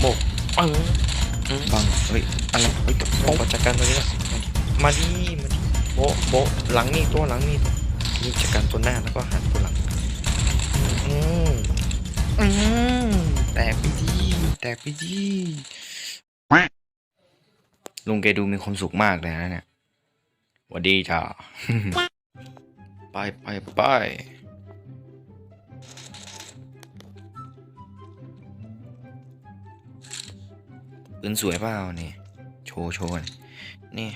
โบกเอออืมบังเฮ้ยอะไรเฮ้ยโบกจัดการตัวนี้ละมาดิมาดิโบะโบะหลังนี่ตัวหลังนี่ตัวนี่จัดการตัวหน้าแล้วก็หันตัวหลังอืมอืมแตกไปดีแตกไปดีลุงแกดูมีความสุขมากเลยนะเนี่ยหวัสดีจ้าไปไปไป ปืนสวยเปล่านี่ โชว์โชว์หน่อยนี่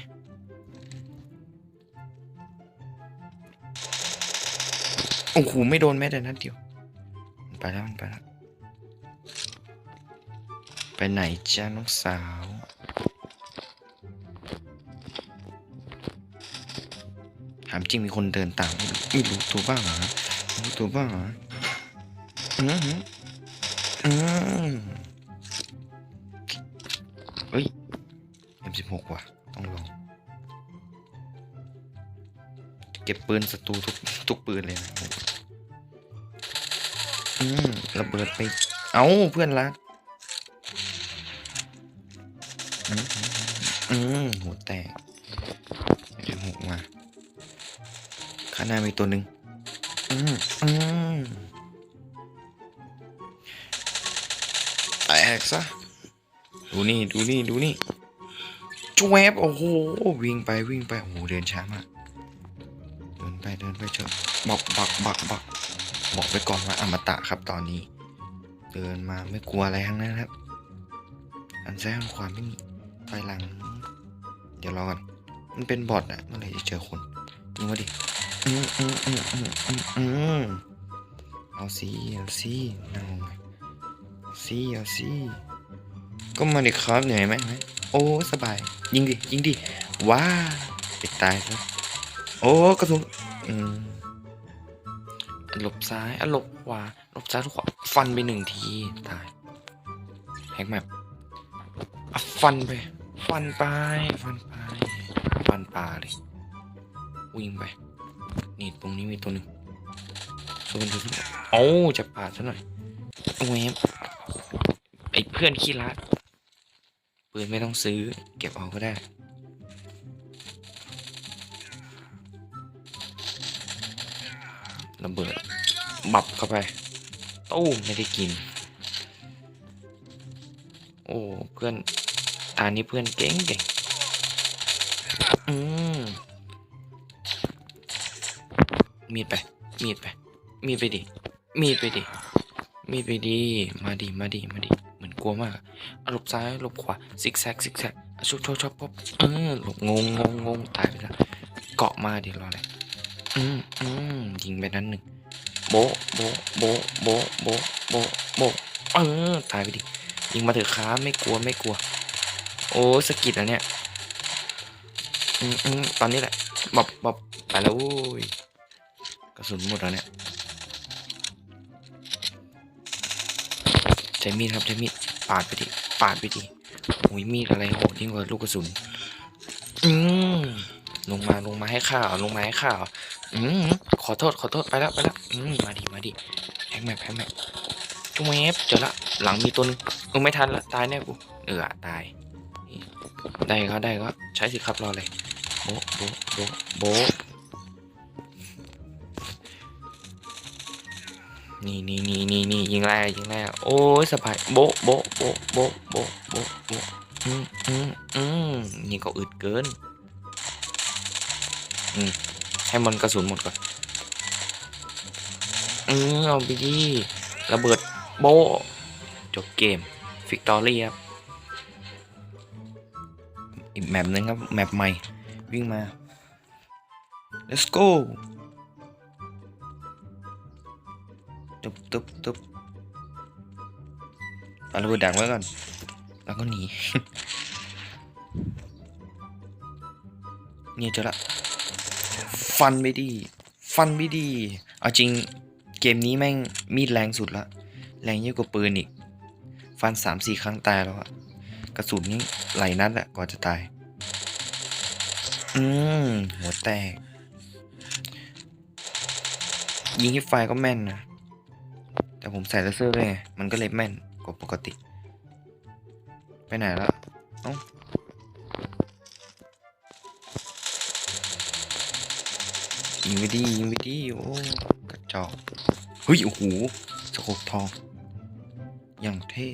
โอ้โหไม่โดนแม้แต่นัดเดียว มันไปแล้วมันไปแล้วไปไหนจ้าน้องสาว ถามจริงมีคนเดินตามไม่รู้ไม่รู้ตัวบ้างเหรอรู้ตัวบ้างเหรออืมอืม M16 ว่ะ ต้องลอง เก็บปืนศัตรูทุกทุกปืนเลยนะอืมระเบิดไป เอ้าเพื่อนรักอืมหัวแตกหกมาข้างหน้ามีตัวหนึ่งอืมอืมแตกซะ ดูนี่ ดูนี่ ดูนี่ จวบโอ้โหวิ่งไปวิ่งไปโอ้โหเดินช้ามากเดินไปเดินไปเถอะบอกบักบักบักบอกไปก่อนว่าอมตะครับตอนนี้ เดินมาไม่กลัวอะไรทั้งนั้นครับ อันแซงความไม่มีไฟหลัง เดี๋ยวรอก่อนมันเป็นบอทอะเมื่อไหร่จะเจอคนยิงมาดิอืมอืมอืมอืมอืมอืมเอาสิเอาสินั่งลงมาเอาสิเอาสิ ก็มาดิครับเหนื่อยไหมโอ้สบาย ยิงดิยิงดิว้าไปตายซะโอ้กระสุนอืมหลบซ้ายอะหลบขวาหลบซ้ายหลบขวาฟันไปหนึ่งทีตายแฮกแมปอะฟันไป ฟันไปฟันไปฟันปลาเลยวิ่งไปนี่ตรงนี้มีตัวหนึ่งส่วนดูสิโอ้จะปาดซะหน่อยเวฟไอเพื่อนขี้รัก ปืนไม่ต้องซื้อ เก็บเอาก็ได้ระเบิดบับเข้าไปตู้ไม่ได้กิน โอ้เพื่อนตานี้เพื่อนเก่งเก่งอืมมีดไป มีดไป มีดไปดิ มีดไปดิ มีดไปดิ มาดิ มาดิ มาดิมือน กลัวมากหลบซ้ายหลบขวาซิกแซกซิกแซกชุบชอบชอบป๊บเออหลบงงงงงงตายไปแล้วเกาะมาเดี๋ยวรออะไรอืมอืมยิงไปนั้นหนึ่งโบโบโบโบโบโบโบเออตายไปดิยิงมาเถอะค้าไม่กลัวไม่กลัว โอ้สกิดอันเนี้ยอืมอืมตอนนี้แหละบบบบไปแล้วโว้ยกระสุนหมดแล้วเนี่ยใช้มีดครับใช้มีด ปาดไปดิปาดไปดิโอ้ยมีดอะไรโหดยิ่งกว่าลูกกระสุน อืมลงมาลงมาให้ข้าวลงมาให้ข้าวอืมขอโทษขอโทษไปแล้วไปแล้วอืมมาดิมาดิแฮกแมปแฮกแมปจุ๊บแมปเจอละหลังมีตัวนึงเออไม่ทันละตายแน่กูเออตาย ได้ก็ได้ก็ใช้สิครับรอเลยโบโบโบโบ นี่นี่นี่นี่นี่ยิงแรกยิงแรกโอ้ยสบายโบโบโบโบโบโบโบอืมอืมอืมนี่ก็อึดเกินอืมให้มันกระสุนหมดก่อนอืมเอาไปดีระเบิดโบจบเกมฟิกตอรี่ครับอีกแมปนึงครับ แมปใหม่ วิ่งมา let's go ตึบตึบตึบเอาระเบิดดักไว้ก่อน แล้วก็หนี เนี่ยเจอละ ฟันไม่ดี ฟันไม่ดี เอาจริงเกมนี้แม่งมีดแรงสุดละ แรงเยอะกว่าปืนอีก ฟันสามสี่ครั้งตายแล้วอะกระสุนนี่ไหลนัดอะก่อนจะตาย อืมหัวแตก ยิงที่ไฟก็แม่นนะ แต่ผมใส่เลเซอร์ด้วยไง มันก็เลยแม่นกว่าปกติ ไปไหนแล้วเอ้ายิงไปดียิงไปดีโอ้กระจอกเฮ้ยโอ้โหสกบทอง อย่างเท่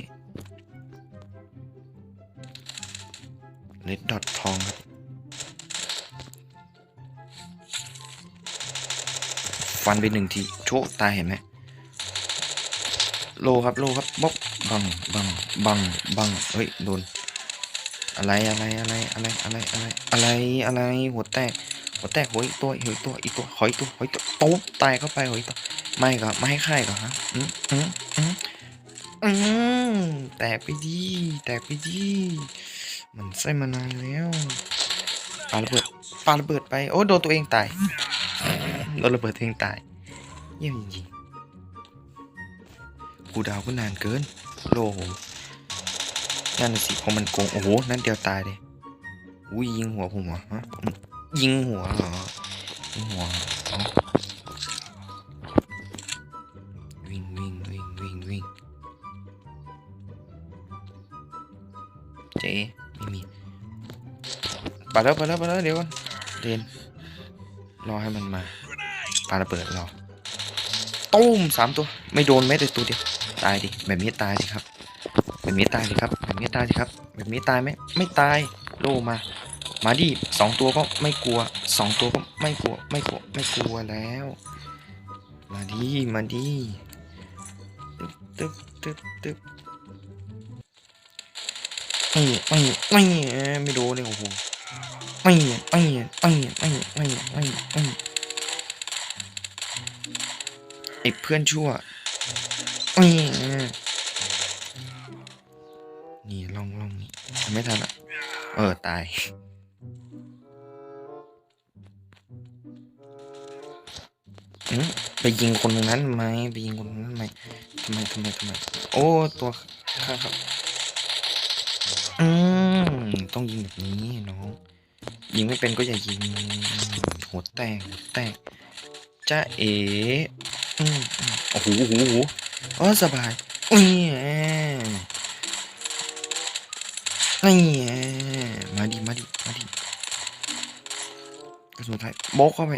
เลดดอททองครับฟันไปหนึ่งทีโชคตายเห็นไหม โลครับโลครับบ๊อบบังบังบังบังเฮ้ยโดนอะไรอะไรอะไรอะไรอะไรอะไรอะไรอะไรหัวแตกหัวแตกหัวอีกตัวหัวอีกตัวอีกตัวหอยตัวหอยตัวโต๊บตายเข้าไปหอยตัวไม่ก็ไม่ให้ค่ายก็ฮะอืมอืมอืมอืมแตกไปดีแตกไปดีมันไส้มานานแล้วปาระเบิดปาระเบิดไปโอ้โดนตัวเองตายโดนระเบิดตัวเองตายเยี่ยมจริงูดาวก็นานเกิน โลผมนั่นสิพอมันโกง โอ้โห นั่นเดียวตายเลยอุ้ยยิงหัวผมเหรอฮะยิงหัวเหรอยิงหัวเหรอวิ่งวิ่งวิ่งวิ่งวิ่งเจ๊ไม่มีไปแล้วไปแล้วไปแล้วเดี๋ยวก่อนเดนรอให้มันมาปาระเบิดรอตุ้มสามตัว ไม่โดนแม้แต่ตัวเดียว ตายดิแบบนี้ตายดิครับแบบนี้ตายดิครับแบบนี้ตายดิครับแบบนี้ตายไหมไม่ตายโลมา มาดิสองตัวก็ไม่กลัวสองตัวก็ไม่กลัวไม่กลัวไม่กลัวแล้ว มาดิมาดิตึ๊บตึ๊บตึ๊บไม่ไม่ไม่ไม่โดนเลยโอ้โหไม่ไม่ไม่ไม่ไม่ไม่ไม่ไอ้เพื่อนชั่ว นี่นี่ลองลองนี่ทำไม่ทันอะ เออ ตาย ไปยิงคนตรงนั้นไหมไปยิงคนตรงนั้นไหมทำไมทำไมทำไม โอ้ ตัวข้าครับ อืม ต้องยิงแบบนี้น้อง ยิงไม่เป็นก็อย่ายิง หัวแตกหัวแตกจ้าเอ๋อืมโอ้โหโอ้โห อ้โหอ๋อสบายนี่แหละนี่มาดิมาดิมาดิกระสุนไทยโบกเข้าไป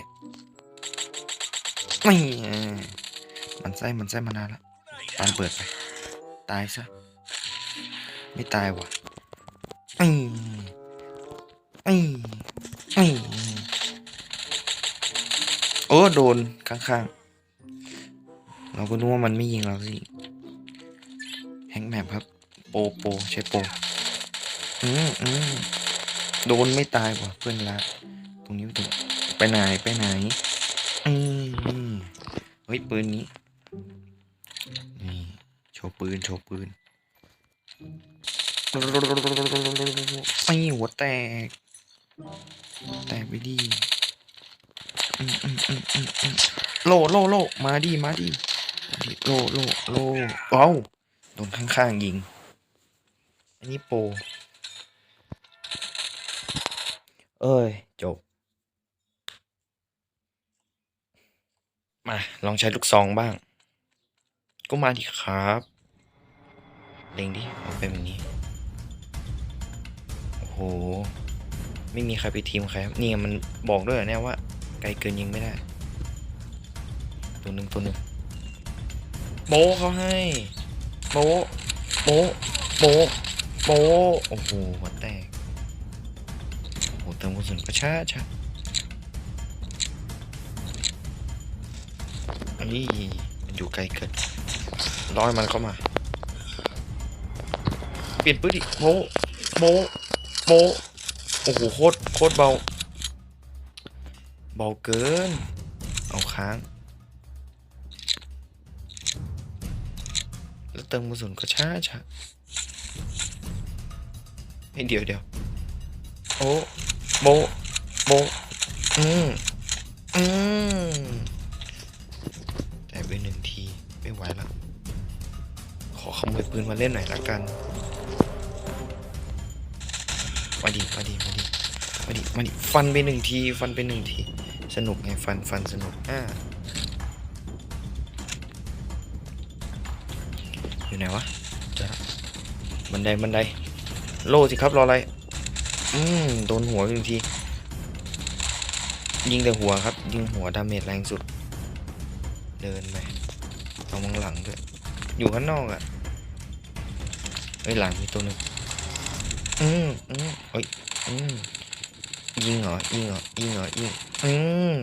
นี่แหละมันไส้มันไส้มานานแล้วตายเปิดไป ตายซะ ไม่ตายว่ะนี่นี่นี่โอ้โดนข้างๆ เราก็นึกว่ามันไม่ยิงเราสิแฮงแมปครับ โปโปใช้โปอืมอืมโดนไม่ตายว่ะเพื่อนรักตรงนี้ตรงไปไหนไปไหนอืมอืมเฮ้ยปืนนี้นี่โชว์ปืนโชว์ปืนไอ้หัวแตก แตกไปดีอืมอืมอืมอืมอืมโลโลโลมาดิมาดิมาดิ โลโลโลเอ้าโดนข้างๆยิง อันนี้โป เอ้ย จบ มา ลองใช้ลูกซองบ้าง ก็มาดิครับ เล็งดิเอาเป็นแบบนี้ โอ้โห ไม่มีใครไปทีมใครครับนี่ไงมันบอกด้วยเหรอเนี่ยว่า ไกลเกินยิงไม่ได้ ตัวหนึ่งตัวหนึ่ง โบเขาให้โบโบโบโบโอ้โหหัวแตกโอ้โหเติมกระสุนก็ช้าช้าอันนี้มันอยู่ไกลเกินร้อยมันเข้ามา เปลี่ยนปืนดิโบโบโบโอ้โหโคตรโคตรเบา เบาเกิน เอาค้าง เติมกระสุนก็ช้าช้าเฮ้เดี๋ยวเดี๋ยวโอ้โบโบอืมอืมแต่ไปหนึ่งทีไม่ไหวแล้วขอขโมยปืนมาเล่นหน่อยละกันมาดิมาดิมาดิมาดิมาดิฟันไปหนึ่งที ฟันไปหนึ่งที สนุกไงฟันฟันสนุกอ่า อยู่ไหนวะเจอละบันไดบันได โลสิครับรออะไร อืมโดนหัวหนึ่งที ยิงแต่หัวครับ ยิงหัวดาเมจแรงสุด เดินไปเอามังหลังด้วย อยู่ข้างนอกอะ่ะเอ้ยหลังมีตัวหนึ่งอืมอืมเอ้ยอืมยิงเหรอยิงเหรอยิงเหรอยิงอืม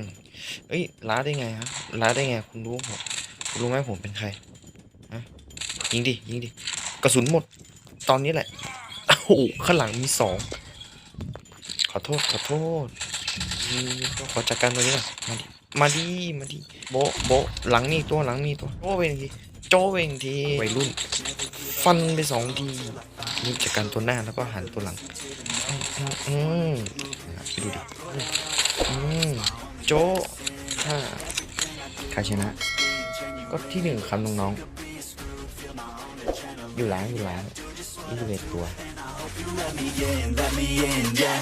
เอ้ยล้าได้ไงครับล้าได้ไง คุณรู้ผมคุณรู้ไหมผมเป็นใครฮะ ยิงดิยิงดิกระสุนหมด ตอนนี้แหละโอ้โหข้างหลังมีสองขอโทษขอโทษขอจัดการตัวนี้ก่อนมาดิมาดิมาดิโบโบหลังนี่ตัวหลังนี่ตัวโจเวงทีโจเวงทีวัยรุ่น ฟันไปสองทีนี่จัดการตัวหน้าแล้วก็หันตัวหลังอืมอืมอืมไปดูดิอืมโจห้าใครชนะ ก็ที่หนึ่งครับน้องๆ อยู่แล้วอยู่แล้วยี่สิบเอ็ดตัว Let me in, let me in, yeah.